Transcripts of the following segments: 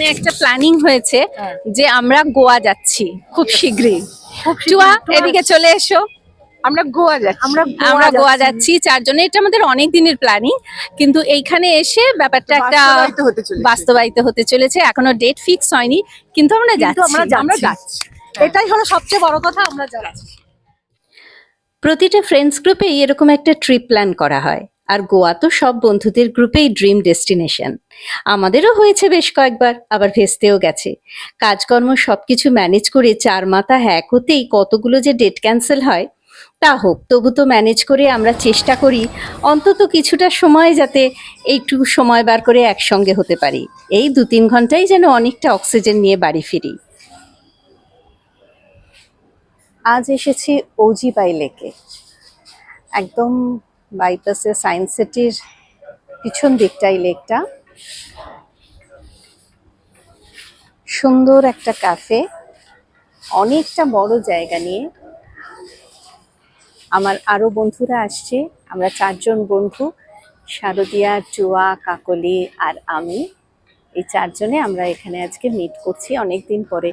এখানে একটা প্ল্যানিং হয়েছে হ্যাঁ। যে আমরা গোয়া যাচ্ছি খুব শীঘ্রই। টুয়া এদিকে চলে এসো। আমরা গোয়া যাচ্ছি। আমরা আমরা গোয়া যাচ্ছি। চারজনে এটা আমাদের অনেক দিনের প্ল্যানিং কিন্তু এইখানে এসে ব্যাপারটা একটা বাস্তবায়িত হতে চলেছে। এখনও ডেট ফিক্স হয়নি কিন্তু আমরা যাচ্ছি। আমরা যাচ্ছি। এটাই হলো সবচেয়ে বড় কথা আমরা যাচ্ছি। প্রতিটা ফ্রেন্ডস গ্রুপে এরকম একটা ট্রিপ প্ল্যান করা হয়। আর গোয়া তো সব বন্ধুদের গ্রুপেই ড্রিম ডেস্টিনেশন। আমাদেরও হয়েছে বেশ কয়েকবার, আবার ভেস্তেও গেছে। কাজকর্ম সবকিছু ম্যানেজ করে চার মাথা হ্যাক হতেই কতগুলো যে ডেট ক্যান্সেল হয়, তা হোক, তবু তো ম্যানেজ করে আমরা চেষ্টা করি অন্তত কিছুটা সময় যাতে এইটুকু সময় বার করে একসঙ্গে হতে পারি। এই দু তিন ঘন্টাই যেন অনেকটা অক্সিজেন নিয়ে বাড়ি ফিরি। আজ এসেছি ওজিবাই লেকে। একদম বাইপাসে সায়েন্স সিটির পিছন দিকটাই লেকটা। সুন্দর একটা কাফে অনেকটা বড় জায়গা নিয়ে আমার আরও বন্ধুরা আসছে। আমরা চারজন বন্ধু, শারদিয়া টুয়া কাকলি আর আমি। এই চারজনে আমরা এখানে আজকে মিট করছি অনেক দিন পরে।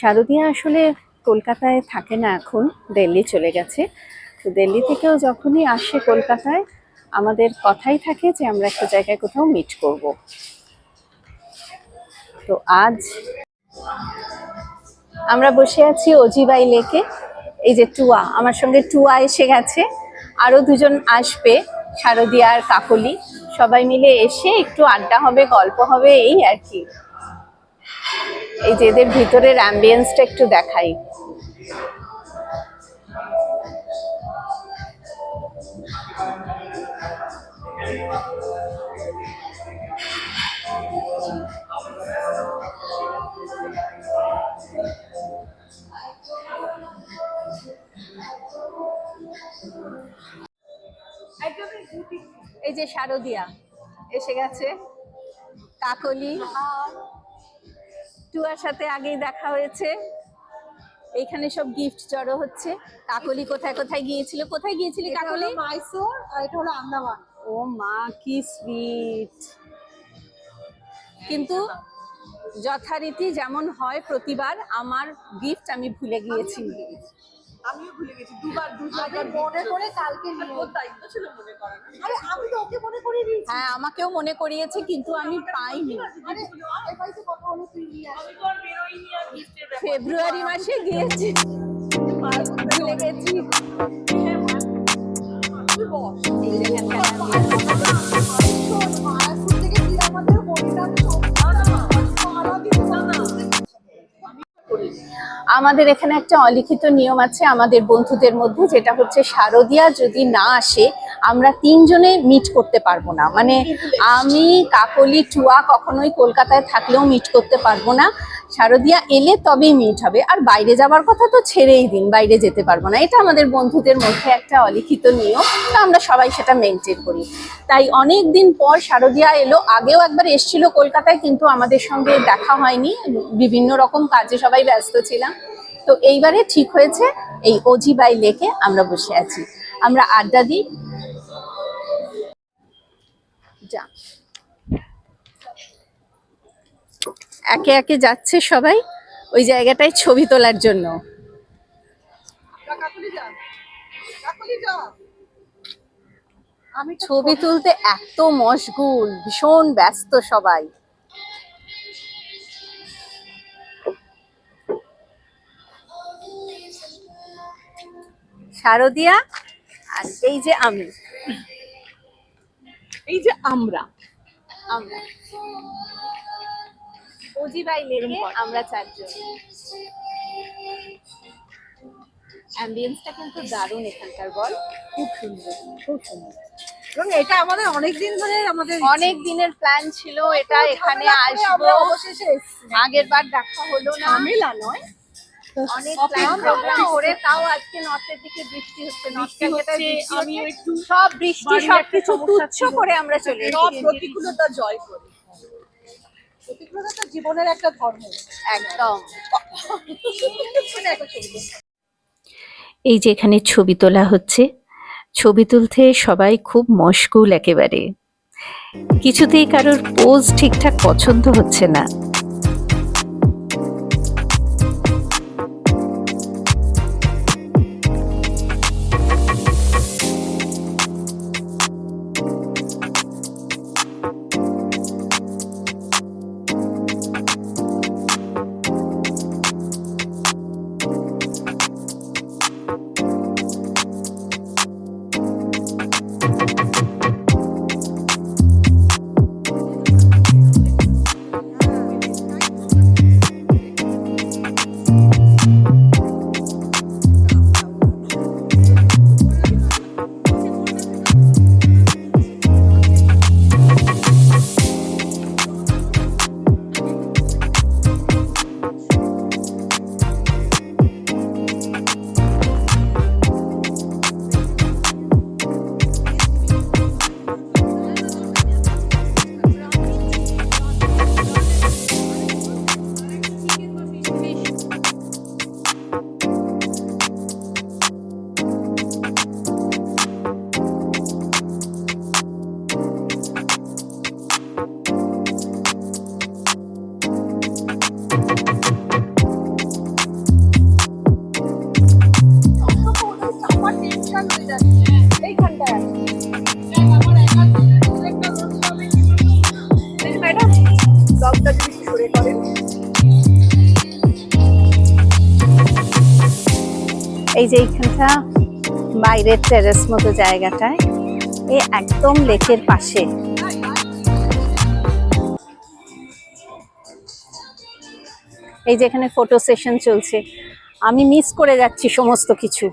শারদিয়া আসলে কলকাতায় থাকে না এখন, দিল্লি চলে গেছে। দিল্লি থেকেও যখনই আসে কলকাতায়, আমাদের কথাই থাকে যে আমরা একটা জায়গায় কোথাও মিট করব। তো আজ আমরা বসে আছি অজিবাই লেকে। এই যে টুয়া, আমার সঙ্গে টুয়া এসে গেছে। আরও দুজন আসবে, শারদিয়া আর কাকলি। সবাই মিলে এসে একটু আড্ডা হবে, গল্প হবে, এই আর কি। এই যে এদের ভিতরের অ্যাম্বিয়েন্সটা একটু দেখাই। এই যে শারদিয়া এসে গেছে। কাকলি টুয়ার সাথে আগেই দেখা হয়েছে। এইখানে সব গিফট জড়ো হচ্ছে। কাকলি কোথায় কোথায় গিয়েছিল? কোথায় গিয়েছিলি কাকলি? মাইসোর আর এটা হলো আন্দামান ও মা কি সুইট কিন্তু যথারীতি যেমন হয় প্রতিবার আমার গিফট আমি ভুলে গিয়েছি। আমিও ভুলে গেছি দুবার দুবার মনে করে কালকে দায়িত্ব ছিল মনে করা আরে আমি তো ওকে মনে করিয়ে দিয়েছি। হ্যাঁ আমাকেও মনে করিয়েছে কিন্তু আমি পাইনি। ফেব্রুয়ারি মাসে গিয়েছি। ভুলে গেছি। তুই আমাদের এখানে একটা অলিখিত নিয়ম আছে আমাদের বন্ধুদের মধ্যে, যেটা হচ্ছে শারদিয়া যদি না আসে, আমরা তিনজনে মিট করতে পারব না। মানে আমি, কাকলি, টুয়া কখনোই কলকাতায় থাকলেও মিট করতে পারব না। শারদিয়া এলে তবেই মিট হবে। আর বাইরে যাওয়ার কথা তো ছেড়েই দিন, বাইরে যেতে পারব না। এটা আমাদের বন্ধুদের মধ্যে একটা অলিখিত নিয়ম, তো আমরা সবাই সেটা মেনটেন করি। তাই অনেক দিন পর শারদিয়া এলো, আগেও একবার এসেছিল কলকাতায়, কিন্তু আমাদের সঙ্গে দেখা হয়নি। বিভিন্ন রকম কাজে সবাই ব্যস্ত ছিলাম। তো এইবারে ঠিক হয়েছে, এই অজিবাই লেকে আমরা বসে আছি। আমরা আড্ডা দিই। যা। একে একে যাচ্ছে সবাই ওই জায়গাটায় ছবি তোলার জন্য। আমি ছবি তুলতে এত মশগুল ভীষণ ব্যস্ত সবাই। শারদিয়া আর এই যে আমি। এই যে আমরা। আমরা। অজিবাই লেকে আমরা চারজন। অ্যাম্বিয়েন্সটা কিন্তু দারুণ এখানকার বল। খুব সুন্দর। খুব সুন্দর। এবং এটা আমাদের অনেক দিন ধরে আমাদের অনেক দিনের প্ল্যান ছিল এটা এখানে আসব। অবশেষে আগের বার দেখা হলো না। ঝামেলা নয়। অনেক প্ল্যান প্রোগ্রাম করে তাও আজকে নর্থের দিকে বৃষ্টি হচ্ছে। নর্থ। একটু সব বৃষ্টি সবকিছু তুচ্ছ করে আমরা চলে সব প্রতিকূলতা জয় করে। তো জীবনের একটা ধর্ম। একদম। এই যে এখানে ছবি তোলা হচ্ছে ছবি তুলতে সবাই খুব মশগুল একেবারে। কিছুতেই কারোর পোজ ঠিকঠাক পছন্দ হচ্ছে না। এই যে এইখানটা বাইরের টেরেস মতো জায়গাটায়, এ একদম লেকের পাশে। এই যে এখানে ফটো সেশন চলছে। আমি মিস করে যাচ্ছি সমস্ত কিছু।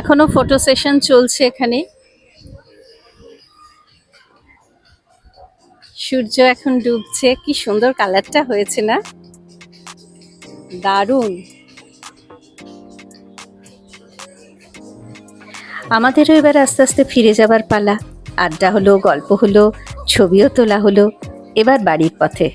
এখনও ফটো সেশন চলছে এখানে। সূর্য এখন ডুবছে, কি সুন্দর কালারটা হয়েছে না? দারুণ। আমাদেরও এবার আস্তে আস্তে ফিরে যাবার পালা। আড্ডা হলো, গল্প হলো, ছবিও তোলা হলো। এবার বাড়ির পথে।